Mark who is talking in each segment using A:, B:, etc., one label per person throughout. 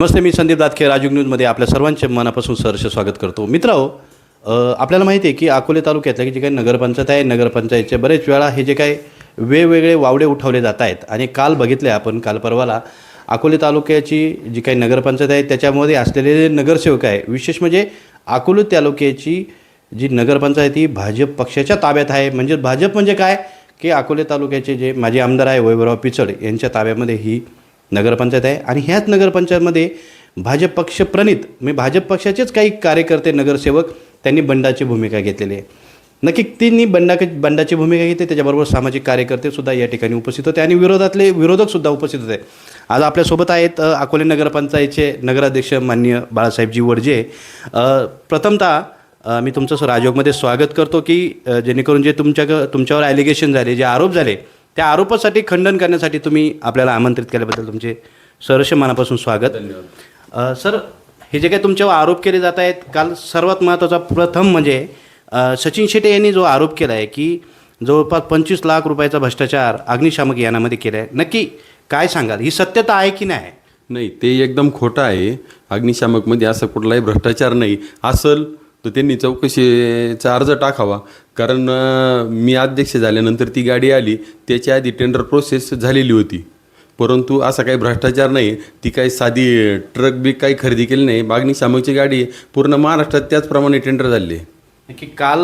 A: नमस्ते मी संदीप दातखे राजूग न्यूजमध्ये आपल्या सर्वांचे मनापासून सहर्ष स्वागत करतो. मित्रांनो आपल्याला माहिती आहे की अकोले तालुक्यातल्या की जे काही नगरपंचायत आहे नगरपंचायतचे बरेच वेळा हे जे काही वेगवेगळे वावडे उठवले जात आहेत आणि काल बघितले आपण काल परवाला अकोले तालुक्याची जी काही नगरपंचायत आहे त्याच्यामध्ये असलेले जे नगरसेवक आहे विशेष म्हणजे अकोले तालुक्याची जी नगरपंचायत ही भाजप पक्षाच्या ताब्यात आहे. म्हणजे भाजप म्हणजे काय? की अकोले तालुक्याचे जे माजी आमदार आहे वैभवराव पिचड यांच्या ताब्यामध्ये ही नगरपंचायत आहे. आणि ह्याच नगरपंचायतमध्ये भाजप पक्ष प्रणित म्हणजे भाजप पक्षाचेच काही कार्यकर्ते नगरसेवक त्यांनी बंडाची भूमिका घेतलेली आहे. नक्की त्यांनी बंडा बंडाची भूमिका घेतली त्याच्याबरोबर सामाजिक कार्यकर्ते सुद्धा या ठिकाणी उपस्थित होते आणि विरोधातले विरोधकसुद्धा उपस्थित होते. आज आपल्यासोबत आहेत अकोले नगरपंचायतचे नगराध्यक्ष मान्य बाळासाहेबजी वडजे. प्रथमतः मी तुमचं राजयोगमध्ये स्वागत करतो की जेणेकरून जे तुमच्या तुमच्यावर ॲलिगेशन झाले जे आरोप झाले त्या आरोपासाठी खंडन करण्यासाठी तुम्ही आपल्याला आमंत्रित केल्याबद्दल तुमचे सहर्ष मनापासून स्वागत. सर हे जे काही तुमच्यावर आरोप केले जात आहेत काल सर्वात महत्त्वाचा प्रथम म्हणजे सचिन शेट्टे यांनी जो आरोप केला आहे की जवळपास पंचवीस लाख रुपयाचा भ्रष्टाचार अग्निशामक यानामध्ये केला आहे नक्की काय सांगाल? ही सत्यता आहे की नाही?
B: नाही ते एकदम खोटं आहे. अग्निशामकमध्ये असं कुठलाही भ्रष्टाचार नाही. असल तर त्यांनी चौकशीचा अर्ज टाकावा. कारण मी अध्यक्ष झाल्यानंतर ती गाडी आली त्याच्या आधी टेंडर प्रोसेस झालेली होती. परंतु असा काही भ्रष्टाचार नाही ती काही साधी ट्रक बी काही खरेदी केली नाही. अग्निशामकची गाडी पूर्ण महाराष्ट्रात त्याचप्रमाणे टेंडर झाले.
A: की काल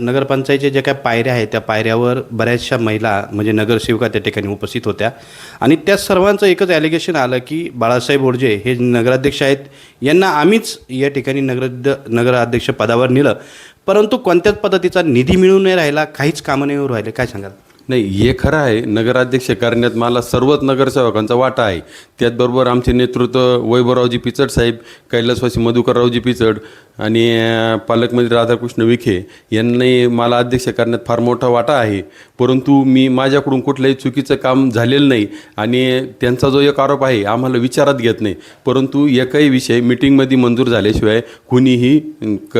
A: नगरपंचायतीच्या ज्या काय पायऱ्या आहेत त्या पायऱ्यावर बऱ्याचशा महिला म्हणजे नगरसेविका त्या ठिकाणी उपस्थित होत्या. आणि त्या सर्वांचं एकच ॲलिगेशन आलं की बाळासाहेब ओडजे हे नगराध्यक्ष आहेत. यांना आम्हीच या ठिकाणी नगर नगराध्यक्ष पदावर नेलं. परंतु कोणत्याच पद्धतीचा निधी मिळून नाही राहिला काहीच कामं नाही राहिले. काय सांगाल?
B: नाही हे खरं आहे नगराध्यक्ष करण्यात मला सर्वच नगरसेवकांचा वाटा आहे. त्याचबरोबर आमचे नेतृत्व वैभवरावजी पिचड साहेब कैलासवासी मधुकररावजी पिचड आणि पालकमंत्री राधाकृष्ण विखे यांनी मला अध्यक्ष करण्यात फार मोठा वाटा आहे. परंतु मी माझ्याकडून कुठलंही चुकीचं काम झालेलं नाही आणि त्यांचा जो एक आरोप आहे आम्हाला विचारात घेत नाही. परंतु एकही विषय मिटिंगमध्ये मंजूर झाल्याशिवाय कुणीही क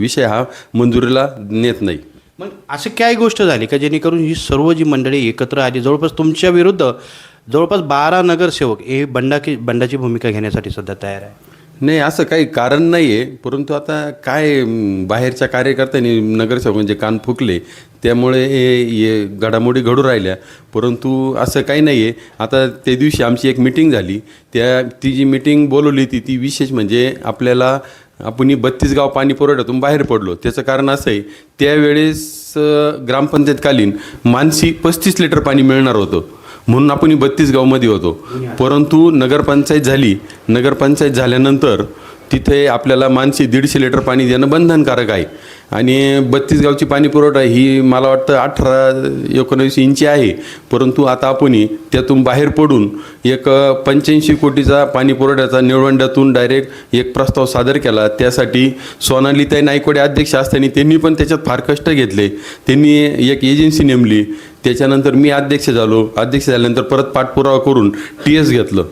B: विषय हा मंजुरीला नेत नाही.
A: मग असं काय गोष्ट झाली का जेणेकरून ही सर्व जी मंडळी एकत्र आली? जवळपास तुमच्या विरुद्ध जवळपास बारा नगरसेवक हे बंडाकी बंडाची भूमिका घेण्यासाठी सध्या तयार आहे
B: नाही असं काही कारण नाही आहे परंतु आता काय बाहेरच्या कार्यकर्त्यांनी नगरसेवक म्हणजे कान फुकले त्यामुळे हे हे घडामोडी घडू राहिल्या. परंतु असं काही नाही आहे आता त्या दिवशी आमची एक मिटिंग झाली. त्या ती जी मिटिंग बोलवली ती ती विशेष म्हणजे आपल्याला आपण बत्तीस गाव पाणी पुरवठ्यातून बाहेर पडलो. त्याचं कारण असं आहे त्यावेळेस ग्रामपंचायतकालीन मानसी पस्तीस लिटर पाणी मिळणार होतं. म्हणून आपण बत्तीस गावमध्ये होतो. परंतु नगरपंचायत झाली. नगरपंचायत झाल्यानंतर तिथे आपल्याला मानसी दीडशे लिटर पाणी देणं बंधनकारक आहे. आणि बत्तीस गावची पाणी पुरवठा ही मला वाटतं अठरा एकोणवीस इंची आहे. परंतु आता आपण त्यातून बाहेर पडून एक पंच्याऐंशी कोटीचा पाणी पुरवठ्याचा निळवंड्यातून डायरेक्ट एक प्रस्ताव सादर केला. त्यासाठी सोनालीताई नायकोडे अध्यक्ष असताना त्यांनी पण त्याच्यात फार कष्ट घेतले. त्यांनी एक एजन्सी नेमली. त्याच्यानंतर मी अध्यक्ष झालो. अध्यक्ष झाल्यानंतर परत पाठपुरावा करून टी एस घेतलं.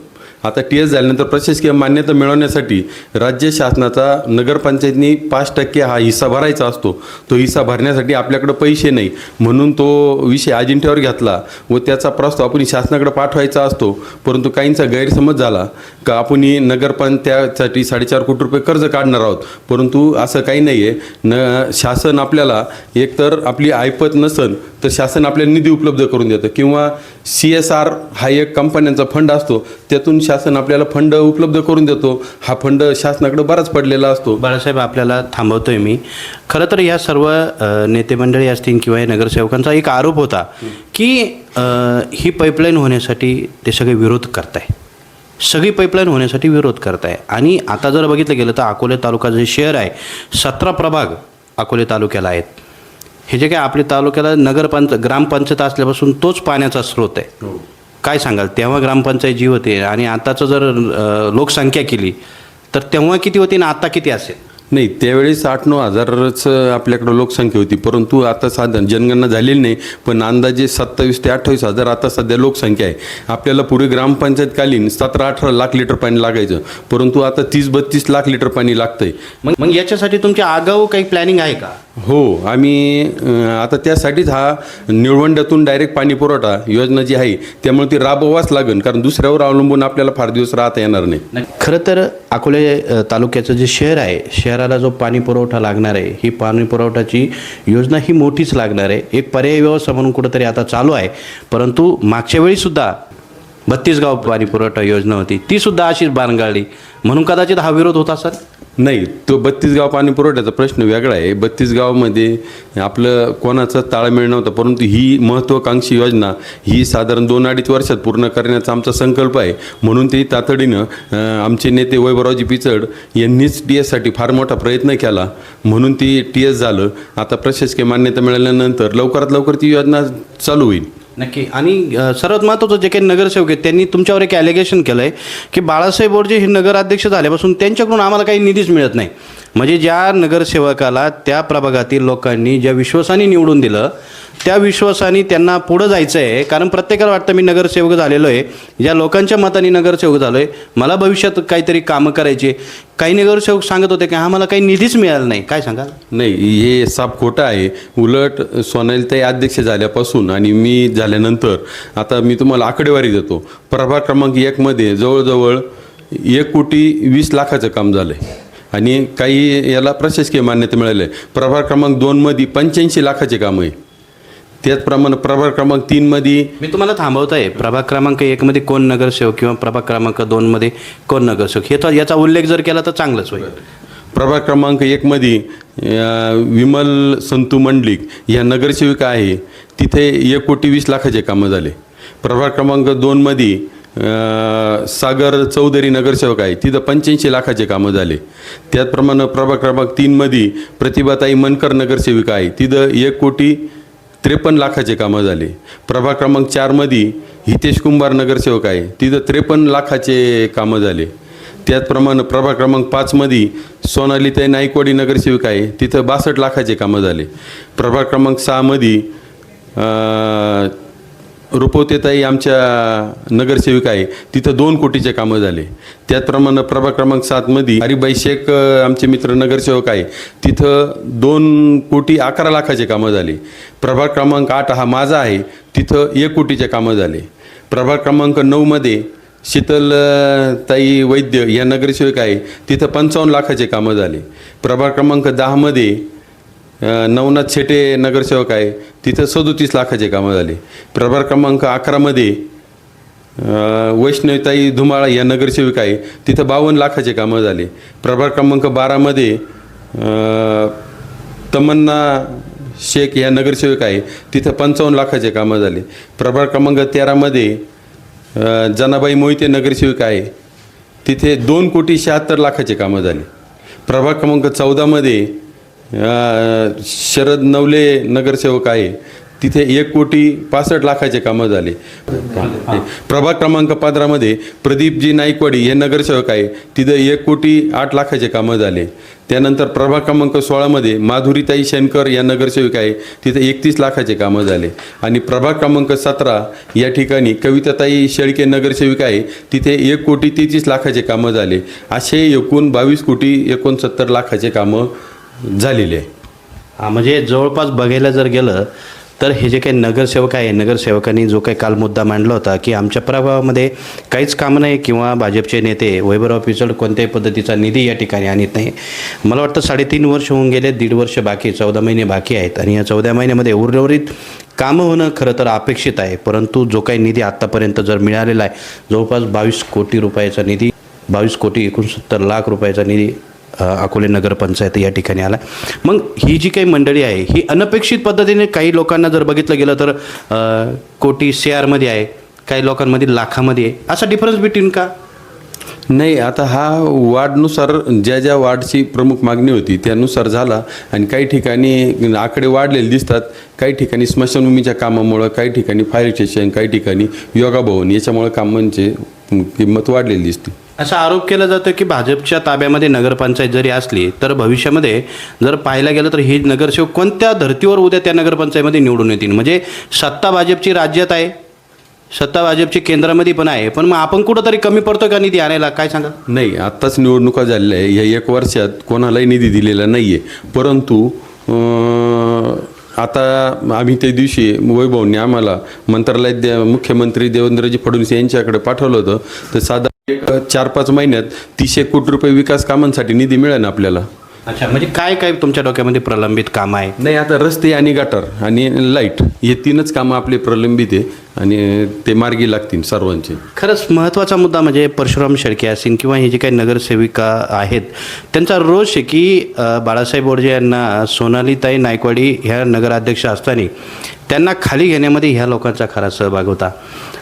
B: आता टी एस झाल्यानंतर प्रशासकीय मान्यता मिळवण्यासाठी राज्य शासनाचा नगरपंचायतनी पाच टक्के हा हिस्सा भरायचा असतो. तो हिस्सा भरण्यासाठी आपल्याकडं पैसे नाही. म्हणून तो विषय अजिंठ्यावर घेतला व त्याचा प्रस्ताव आपण शासनाकडे पाठवायचा असतो. परंतु काहींचा गैरसमज झाला का आपण ही साडेचार कोटी रुपये कर्ज काढणार आहोत. परंतु असं काही नाही आहे न शासन आपल्याला एकतर आपली ऐपत नसन तर शासन आपल्याला निधी उपलब्ध करून देतं. किंवा सी एस आर हा एक कंपन्यांचा फंड असतो. त्यातून शासन आपल्याला फंड उपलब्ध करून देतो. हा फंड शासनाकडे बराच पडलेला असतो.
A: बाळासाहेब आपल्याला थांबवतोय मी. खरं तर या सर्व नेते मंडळी असतील किंवा या नगरसेवकांचा एक आरोप होता की ही पाईपलाईन होण्यासाठी ते सगळे विरोध करताय. सगळी पाईपलाईन होण्यासाठी विरोध करताय. आणि आता जर बघितलं गेलं तर अकोले तालुका जे शहर आहे सतरा प्रभाग अकोले तालुक्याला आहेत. हे जे काय आपल्या तालुक्याला नगरपंच ग्रामपंचायत असल्यापासून तोच पाण्याचा स्रोत आहे. काय सांगाल? तेव्हा ग्रामपंचायत जी होते आणि आताचं जर लोकसंख्या केली तर तेव्हा किती होती आणि आता किती असेल?
B: नाही त्यावेळेस आठ नऊ हजारच आपल्याकडं लोकसंख्या होती. परंतु आता साधारण जनगणना झालेली नाही पण अंदाजे सत्तावीस ते अठ्ठावीस हजार आता सध्या लोकसंख्या आहे. आपल्याला पूर्वी ग्रामपंचायतकालीन सतरा अठरा लाख लिटर पाणी लागायचं परंतु आता तीस बत्तीस लाख लिटर पाणी लागतंय.
A: मग मग याच्यासाठी तुमच्या आगाऊ काही प्लॅनिंग आहे का?
B: हो आम्ही आता त्यासाठीच हा निळवंड्यातून डायरेक्ट पाणी पुरवठा योजना जी आहे त्यामुळे ती राबवाच लागेल कारण दुसऱ्यावर अवलंबून आपल्याला फार दिवस राहता येणार नाही.
A: खरं तर अकोले तालुक्याचं जे शहर आहे शहराला जो पाणी पुरवठा लागणार आहे ही पाणी पुरवठ्याची योजना ही मोठीच लागणार आहे. एक पर्यायी व्यवस्था म्हणून कुठंतरी आता चालू आहे परंतु मागच्या वेळीसुद्धा बत्तीस गाव पाणी पुरवठा योजना होती ती सुद्धा अशीच बांधगाळली म्हणून कदाचित हा विरोध होता सर?
B: नाही तो बत्तीस गाव पाणी पुरवठ्याचा प्रश्न वेगळा आहे. बत्तीस गावामध्ये आपलं कोणाचा ताळमेळ नव्हता परंतु ही महत्त्वाकांक्षी योजना ही साधारण दोन अडीच वर्षात पूर्ण करण्याचा आमचा संकल्प आहे. म्हणून ती तातडीनं आमचे नेते वैभवरावजी पिचड यांनीच टी एससाठी फार मोठा प्रयत्न केला. म्हणून ती टी एस झालं. आता प्रशासकीय मान्यता मिळाल्यानंतर लवकरात लवकर ती योजना चालू होईल.
A: नक्की. आणि अ, सर्वात महत्त्वाचं जे काही नगरसेवक आहेत त्यांनी तुमच्यावर एक ॲलिगेशन केलं आहे की बाळासाहेब बोर्जे हे नगराध्यक्ष झाल्यापासून त्यांच्याकडून आम्हाला काही निधीच मिळत नाही. म्हणजे ज्या नगरसेवकाला त्या प्रभागातील लोकांनी ज्या विश्वासाने निवडून दिलं त्या विश्वासाने त्यांना पुढं जायचं आहे कारण प्रत्येकाला वाटतं मी नगरसेवक झालेलो आहे ज्या लोकांच्या मताने नगरसेवक झालो आहे मला भविष्यात काहीतरी कामं करायचे. काही नगरसेवक सांगत होते की आम्हाला काही निधीच मिळाला नाही. काय सांगाल?
B: नाही हे साप खोटं आहे. उलट सोनालीताई अध्यक्ष झाल्यापासून आणि मी झाल्यानंतर आता मी तुम्हाला आकडेवारी देतो. प्रभाग क्रमांक एकमध्ये जवळजवळ एक कोटी वीस लाखाचं काम झालं आहे आणि काही याला प्रशासकीय मान्यता मिळाली. आहे प्रभाग क्रमांक दोनमध्ये पंच्याऐंशी लाखाचे काम आहे. त्याचप्रमाणे प्रभाग क्रमांक तीनमध्ये
A: मी तुम्हाला थांबवत आहे प्रभाग क्रमांक एकमध्ये कोण नगरसेवक किंवा प्रभाग क्रमांक दोनमध्ये कोण नगरसेवक? हे तर याचा उल्लेख जर केला तर चांगलंच होईल.
B: प्रभाग क्रमांक एकमध्ये विमल संतू मंडलिक ह्या नगरसेविका आहे. तिथे एक कोटी वीस लाखाचे कामं झाले. प्रभाग क्रमांक दोनमध्ये सागर चौधरी नगरसेवक आहे. तिथं पंच्याऐंशी लाखाचे कामं झाले. त्याचप्रमाणे प्रभाग क्रमांक तीनमध्ये प्रतिभाताई मनकर नगरसेविका आहे. तिथं एक कोटी त्रेपन्न लाखाचे कामं झाले. प्रभाग क्रमांक चारमध्ये हितेश कुंभार नगरसेवक आहे. तिथं त्रेपन्न लाखाचे कामं झाले. त्याचप्रमाणे प्रभाग क्रमांक पाचमध्ये सोनालीताई नाईकवाडी नगरसेविका आहे. तिथं बासष्ट लाखाचे कामं झाले. प्रभाग क्रमांक सहामध्ये रुपवतेताई आमच्या नगरसेविका आहे तिथं दोन कोटीचे कामं झाले. त्याचप्रमाणे प्रभाग क्रमांक सातमध्ये हरिबाई शेख आमचे मित्र नगरसेवक आहे तिथं दोन कोटी अकरा लाखाचे कामं झाले. प्रभाग क्रमांक आठ हा माझा आहे तिथं एक कोटीचे कामं झाले. प्रभाग क्रमांक नऊमध्ये शीतल ताई वैद्य या नगरसेवक आहे तिथं पंचावन्न लाखाचे कामं झाले. प्रभाग क्रमांक दहामध्ये नवनाथ शेटे नगरसेवक आहे. तिथं सदोतीस लाखाचे कामं झाले. प्रभार क्रमांक अकरामध्ये वैष्णवताई धुमाळा या नगरसेविका आहे. तिथं बावन्न लाखाचे कामं झाले. प्रभार क्रमांक बारामध्ये तमन्ना शेख या नगरसेविका आहे. तिथं पंचावन्न लाखाचे कामं झाले. प्रभार क्रमांक तेरामध्ये जनाबाई मोहिते नगरसेविका आहे. तिथे दोन कोटी शहात्तर लाखाचे कामं झाले. प्रभाग क्रमांक चौदामध्ये शरद नवले नगरसेवक आहे. तिथे एक कोटी पासष्ट लाखाचे कामं झाले. प्रभाग क्रमांक पंधरामध्ये प्रदीपजी नाईकवाडी हे नगरसेवक आहे. तिथं एक कोटी आठ लाखाचे कामं झाले. त्यानंतर प्रभाग क्रमांक सोळामध्ये माधुरीताई शेनकर या नगरसेवक आहे. तिथे एकतीस लाखाचे कामं झाले. आणि प्रभाग क्रमांक सतरा या ठिकाणी कविताताई शेळके नगरसेविका आहे. तिथे एक कोटी तेहतीस लाखाचे कामं झाले. असे एकूण बावीस कोटी एकोणसत्तर लाखाचे कामं झालेली आहे.
A: हां म्हणजे जवळपास बघायला जर गेलं तर हे जे काही नगरसेवक आहे नगरसेवकांनी जो काही काल मुद्दा मांडला होता की आमच्या प्रभावामध्ये काहीच काम नाही किंवा भाजपचे नेते वैभवराव पिचड कोणत्याही पद्धतीचा निधी या ठिकाणी आणत नाही. मला वाटतं साडेतीन वर्ष होऊन गेले दीड वर्ष बाकी चौदा महिने बाकी आहेत. आणि या चौदा महिन्यामध्ये उर्वरित कामं होणं खरं तर अपेक्षित आहे. परंतु जो काही निधी आत्तापर्यंत जर मिळालेला आहे जवळपास बावीस कोटी रुपयाचा निधी बावीस कोटी एकोणसत्तर लाख रुपयाचा निधी अकोले नगरपंचायत या ठिकाणी आला मग ही जी काही मंडळी आहे ही अनपेक्षित पद्धतीने काही लोकांना जर बघितलं गेलं तर कोटी शेअरमध्ये आहे काही लोकांमध्ये लाखामध्ये आहे. असा डिफरन्स बिटवीन का?
B: नाही आता हा वाढनुसार ज्या ज्या वाढची प्रमुख मागणी होती त्यानुसार झाला. आणि काही ठिकाणी आकडे वाढलेले दिसतात. काही ठिकाणी स्मशानभूमीच्या कामामुळं काही ठिकाणी फायर स्टेशन काही ठिकाणी योगा भवन याच्यामुळं कामांचे किंमत वाढलेली दिसते.
A: असा आरोप केला जातो की भाजपच्या ताब्यामध्ये नगरपंचायत जरी असली तर भविष्यामध्ये जर पाहायला गेलं तर हे नगरसेवक कोणत्या धर्तीवर उद्या त्या नगरपंचायतमध्ये निवडून येतील? म्हणजे सत्ता भाजपची राज्यात आहे सत्ता भाजपची केंद्रामध्ये पण आहे पण मग आपण कुठंतरी कमी पडतो का निधी आणायला? काय सांगा?
B: नाही आत्ताच निवडणुका झालेल्या आहे या एक वर्षात कोणालाही निधी दिलेला नाही आहे परंतु आता आम्ही त्या दिवशी वैभवने आम्हाला मंत्रालयात दे मुख्यमंत्री देवेंद्रजी फडणवीस यांच्याकडे पाठवलं होतं. तर साधारण एक चार पाच महिन्यात तीनशे कोटी रुपये विकास कामांसाठी निधी मिळेल आपल्याला.
A: अच्छा म्हणजे काय काय तुमच्या डोक्यामध्ये प्रलंबित काम आहे?
B: नाही आता रस्ते आणि गटर आणि लाइट हे तीनच कामं आपले प्रलंबित आहे आणि ते मार्गी लागतील सर्वांचे.
A: खरंच महत्त्वाचा मुद्दा म्हणजे परशुराम शेळके असतील किंवा हे जे काही नगरसेविका आहेत त्यांचा रोष आहे की बाळासाहेब बोर्जे यांना सोनालीताई नायकवाडी ह्या नगराध्यक्ष असताना त्यांना खाली घेण्यामध्ये ह्या लोकांचा खरा सहभाग होता.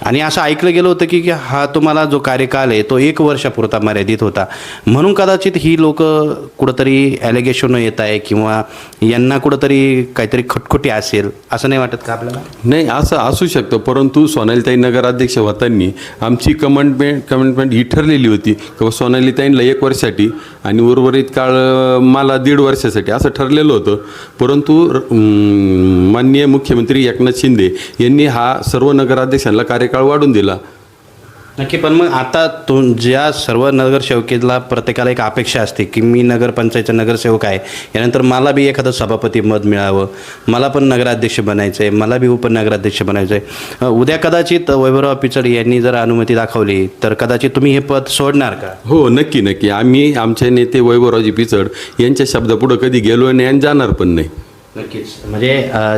A: आणि असं ऐकलं गेलं होतं की की हा तुम्हाला जो कार्यकाल आहे तो एक वर्षापुरता मर्यादित होता. म्हणून कदाचित ही लोक कुठंतरी ॲलिगेशन येत आहे किंवा यांना कुठंतरी काहीतरी खटखटी असेल असं नाही वाटत का आपल्याला?
B: नाही असं असू शकतं परंतु सोनालीताई नगराध्यक्ष होतांनी आमची कमेंटमेंट कमेंटमेंट ही ठरलेली होती की सोनालीताईंना एक वर्षासाठी आणि उर्वरित काळ मला दीड वर्षासाठी असं ठरलेलं होतं. परंतु माननीय मुख्यमंत्री एकनाथ शिंदे यांनी हा सर्व नगराध्यक्षांना कार्यकाळ वाढून दिला.
A: नक्की पण मग आता तो ज्या सर्व नगरसेवकेला प्रत्येकाला एक अपेक्षा असते की मी नगरपंचायतचा नगरसेवक आहे यानंतर मला बी एखादं सभापती मत मिळावं मला पण नगराध्यक्ष बनायचं आहे मला बी उपनगराध्यक्ष बनायचं आहे उद्या कदाचित वैभवराव पिचड यांनी जर अनुमती दाखवली तर कदाचित तुम्ही हे पद सोडणार का?
B: हो नक्की नक्की. आम्ही आमचे नेते वैभवरावजी पिचड यांच्या शब्दापुढं कधी गेलो नाही आणि जाणार पण नाही.
A: नक्कीच. म्हणजे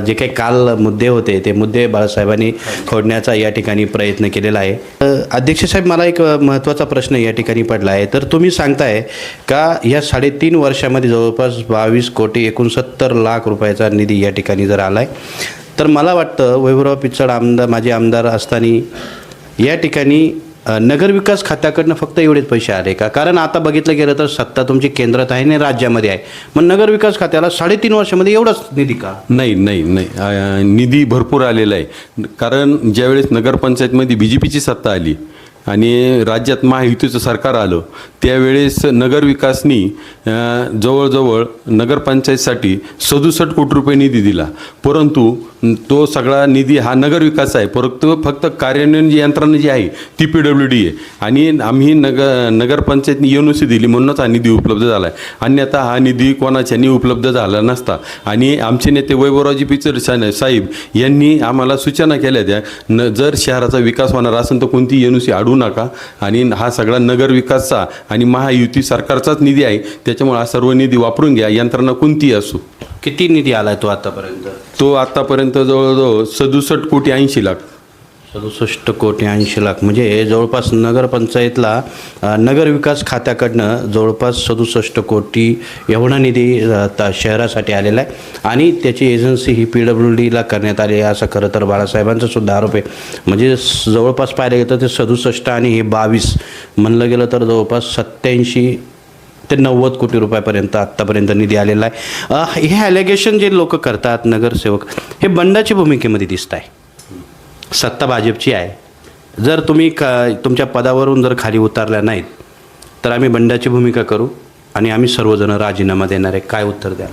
A: जे काही काल मुद्दे होते ते मुद्दे बाळासाहेबांनी खोडण्याचा या ठिकाणी प्रयत्न केलेला आहे. अध्यक्ष साहेब मला एक महत्त्वाचा प्रश्न या ठिकाणी पडला आहे. तर तुम्ही सांगताय का या साडेतीन वर्षामध्ये जवळपास बावीस कोटी एकोणसत्तर लाख रुपयाचा निधी या ठिकाणी जर आला आहे तर मला वाटतं वैभवराव पिचड आमदार माझे आमदार असताना या ठिकाणी नगरविकास खात्याकडनं फक्त एवढेच पैसे आले का? कारण आता बघितलं गेलं तर सत्ता तुमची केंद्रात आहे आणि राज्यामध्ये आहे. मग नगरविकास खात्याला साडेतीन वर्षामध्ये एवढाच निधी का?
B: नाही नाही नाही. निधी भरपूर आलेला आहे. कारण ज्यावेळेस नगरपंचायतमध्ये बी जे पीची सत्ता आली आणि राज्यात महायुतीचं सरकार आलं त्यावेळेस नगरविकासनी जवळजवळ नगरपंचायतसाठी सदुसष्ट कोटी रुपये निधी दिला. परंतु तो सगळा निधी हा नगरविकास आहे. परंतु फक्त कार्यान्वयन जी यंत्रणा जी आहे ती पी डब्ल्यू डी आहे. आणि आम्ही नगर नगरपंचायतनी एन ओ सी दिली म्हणूनच हा निधी उपलब्ध झाला आहे अन्यथा हा निधी कोणाच्यानी उपलब्ध झाला नसता. आणि आमचे नेते वैभवरावजी पिचर साहेब यांनी आम्हाला सूचना केल्या त्या न जर शहराचा विकास होणार असेल तर कोणती एन ओ सी अडू नका. आणि हा सगळा नगरविकासचा आणि महायुती सरकारचाच निधी आहे. त्याच्यामुळे हा सर्व निधी वापरून घ्या. यंत्रणा कोणतीही असो.
A: किती निधी आलाय तो आतापर्यंत?
B: तो आत्तापर्यंत जवळजवळ सदुसष्ट कोटी ऐंशी लाख.
A: सदुसष्ट कोटी ऐंशी लाख. म्हणजे जवळपास नगरपंचायतला नगरविकास खात्याकडनं जवळपास सदुसष्ट कोटी एवढा निधी शहरासाठी आलेला आहे. आणि त्याची एजन्सी ही पी डब्ल्यू डीला करण्यात आली आहे असं खरं तर बाळासाहेबांचा सुद्धा आरोप आहे. म्हणजे जवळपास पाहिलं गेलं तर ते सदुसष्ट आणि हे बावीस म्हणलं गेलं तर जवळपास सत्त्याऐंशी ते नव्वद कोटी रुपयापर्यंत आत्तापर्यंत निधी आलेला आहे. हे ॲलिगेशन जे लोक करतात नगरसेवक हे बंडाच्या भूमिकेमध्ये दिसत आहे सत्ता भाजपची आहे. जर तुम्ही क तुमच्या पदावरून जर खाली उतरल्या नाहीत तर आम्ही बंडाची भूमिका करू आणि आम्ही सर्वजण राजीनामा देणार आहे. काय उत्तर द्या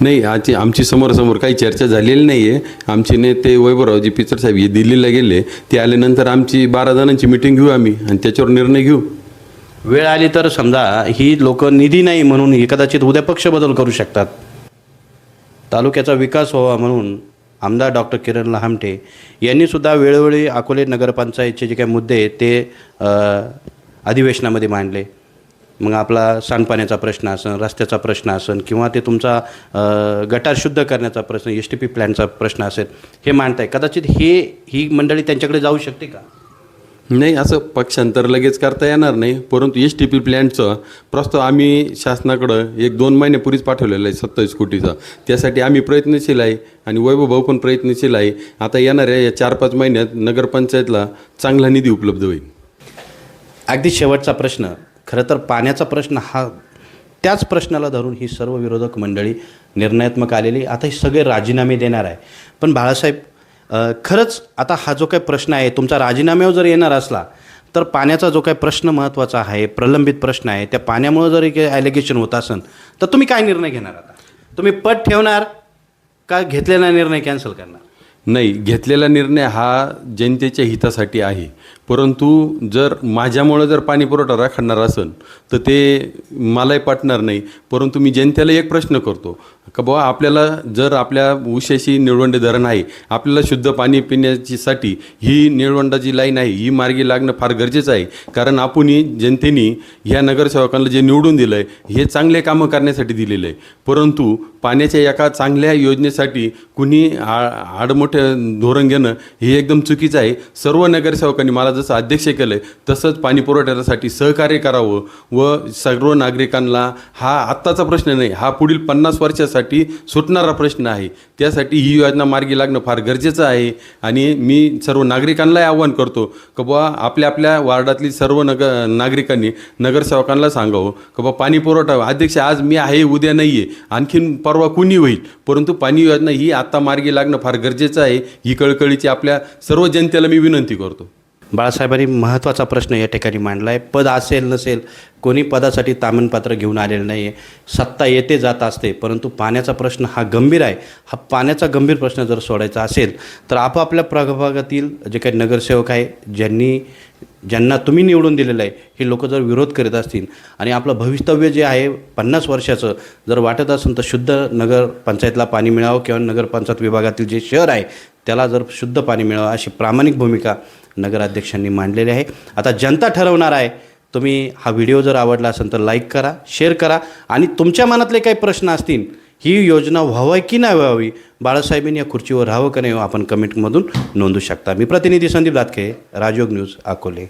B: नाही आजची आमची समोरासमोर काही चर्चा झालेली नाही आहे आमचे नेते वैभवरावजी पिचर साहेब हे दिल्लीला गेले. ते आल्यानंतर आमची बारा जणांची मिटिंग घेऊ आम्ही आणि त्याच्यावर निर्णय घेऊ.
A: वेळ आली तर समजा ही लोक निधी नाही म्हणून हे कदाचित उद्या पक्ष बदल करू शकतात. तालुक्याचा विकास व्हावा म्हणून आमदार डॉक्टर किरण लहामटे यांनीसुद्धा वेळोवेळी अकोले नगरपंचायतचे जे काही मुद्दे आहेत ते अधिवेशनामध्ये मांडले. मग आपला सांडपाण्याचा प्रश्न असन रस्त्याचा प्रश्न असन किंवा ते तुमचा गटार शुद्ध करण्याचा प्रश्न एस टी पी प्लॅनचा प्रश्न असेल हे मांडताय. कदाचित हे ही मंडळी त्यांच्याकडे जाऊ शकते का?
B: नाही असं पक्षांतर लगेच करता येणार नाही. परंतु एस टी पी प्लॅनचं प्रस्ताव आम्ही शासनाकडं एक दोन महिन्यापूर्वीच पाठवलेलं आहे सत्तावीस कोटीचा. त्यासाठी आम्ही प्रयत्नशील आहे आणि वैभव भाऊ पण प्रयत्नशील आहे. आता येणाऱ्या या चार पाच महिन्यात नगरपंचायतला चांगला निधी उपलब्ध होईल.
A: अगदी शेवटचा प्रश्न. खरं तर पाण्याचा प्रश्न हा त्याच प्रश्नाला धरून ही सर्व विरोधक मंडळी निर्णयात्मक आलेली. आता हे सगळे राजीनामे देणार आहे. पण बाळासाहेब खरंच आता हा जो काही प्रश्न आहे तुमचा राजीनाम्यावर जर येणार असला तर पाण्याचा जो काही प्रश्न महत्त्वाचा आहे प्रलंबित प्रश्न आहे त्या पाण्यामुळं जर एक ॲलिगेशन होत असेल तर तुम्ही काय निर्णय घेणार आता? तुम्ही पट ठेवणार का घेतलेला निर्णय कॅन्सल करणार?
B: नाही घेतलेला निर्णय हा जनतेच्या हितासाठी आहे. परंतु जर माझ्यामुळं जर पाणी पुरवठा राखणार असेल तर ते मलाही पटणार नाही. परंतु मी जनतेला एक प्रश्न करतो का बुवा आपल्याला जर आपल्या उशाशी निळवंडे धरण आहे आपल्याला शुद्ध पाणी पिण्याचीसाठी ही निळवंडाची लाईन आहे ही मार्गी लागणं फार गरजेचं आहे. कारण आपणही जनतेने ह्या नगरसेवकांना जे निवडून दिलं आहे हे चांगले कामं करण्यासाठी दिलेलं आहे. परंतु पाण्याच्या एका चांगल्या योजनेसाठी कुणी आ आडमोठं धोरण घेणं हे एकदम चुकीचं आहे. सर्व नगरसेवकांनी मला जसं अध्यक्ष केलं आहे तसंच पाणी पुरवठ्यासाठी सहकार्य करावं व सर्व नागरिकांना हा आत्ताचा प्रश्न नाही हा पुढील पन्नास वर्षासाठी सुटणारा प्रश्न आहे. त्यासाठी ही योजना मार्गी लागणं फार गरजेचं आहे. आणि मी सर्व नागरिकांनाही आव्हान करतो की बुवा आपल्या आपल्या वार्डातली सर्व नग नागरिकांनी नगरसेवकांना सांगावं की बुवा पाणी पुरवठा अध्यक्ष आज मी आहे उद्या नाही आहे आणखीन परवा कुणी होईल? परंतु पाणी योजना ही आत्ता मार्गी लागणं फार गरजेचं आहे. ही कळकळीची आपल्या सर्व जनतेला मी विनंती करतो.
A: बाळासाहेबांनी महत्त्वाचा प्रश्न या ठिकाणी मांडला आहे पद असेल नसेल कोणी पदासाठी तामनपात्र घेऊन आलेलं नाही आहे सत्ता येते जात असते परंतु पाण्याचा प्रश्न हा गंभीर आहे. हा पाण्याचा गंभीर प्रश्न जर सोडायचा असेल तर आपापल्या प्रभागातील जे काही नगरसेवक आहे ज्यांनी ज्यांना तुम्ही निवडून दिलेलं आहे हे लोक जर विरोध करीत असतील आणि आपलं भवितव्य जे आहे पन्नास वर्षाचं जर वाटत असेल तर शुद्ध नगर पंचायतला पाणी मिळावं किंवा नगरपंचायत विभागातील जे शहर आहे त्याला जर शुद्ध पाणी मिळावं अशी प्रामाणिक भूमिका नगराध्यक्षांनी मांडलेली आहे. आता जनता ठरवणार आहे. तुम्ही हा व्हिडिओ जर आवडला असेल तर लाईक करा शेअर करा आणि तुमच्या मनातले काही प्रश्न असतील ही योजना व्हावी की नाही व्हावी बाळासाहेबांनी या खुर्चीवर राहावं का नाही आपण कमेंटमधून नोंदू शकता. मी प्रतिनिधी संदीप दातके राजयोग न्यूज अकोले.